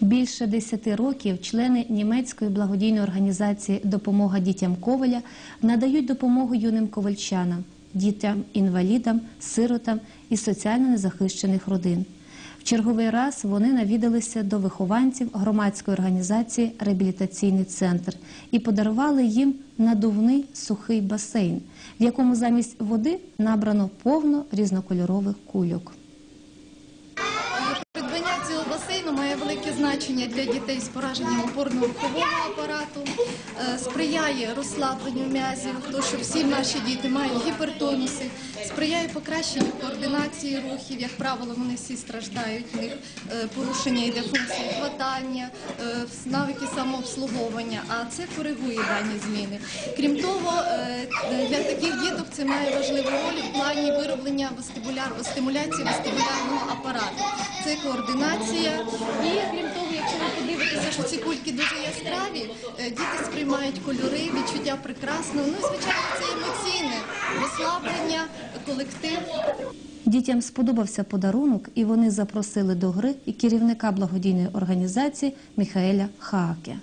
Більше десяти років члени німецької благодійної організації Допомога дітям Коваля надають допомогу юним ковальчанам, дітям-інвалідам, сиротам і соціально незахищених родин. В черговий раз вони навідалися до вихованців громадської організації Реабілітаційний центр і подарували їм надувний сухий басейн, в якому замість води набрано повно різнокольорових кульок. Басейну має велике значення для дітей з пораженням опорно-рухового апарату, е, сприяє розслабленню м'язів, тому що всі наші діти мають гіпертонуси, сприяє покращенню координації рухів. Як правило, вони всі страждають, в них е, порушення йде функції хватання, е, навики самообслуговування, а це коригує дані зміни. Крім того, е, для таких діток це має важливу роль в плані вироблення вестибуляр, стимуляції вестибулярного апарату. Це координація. І крім того, якщо ви подивитеся, що ці кульки дуже яскраві, діти сприймають кольори, відчуття прекрасного. Ну і звичайно, це емоційне розслаблення, колектив. Дітям сподобався подарунок, і вони запросили до гри і керівника благодійної організації Міхаеля Хааке.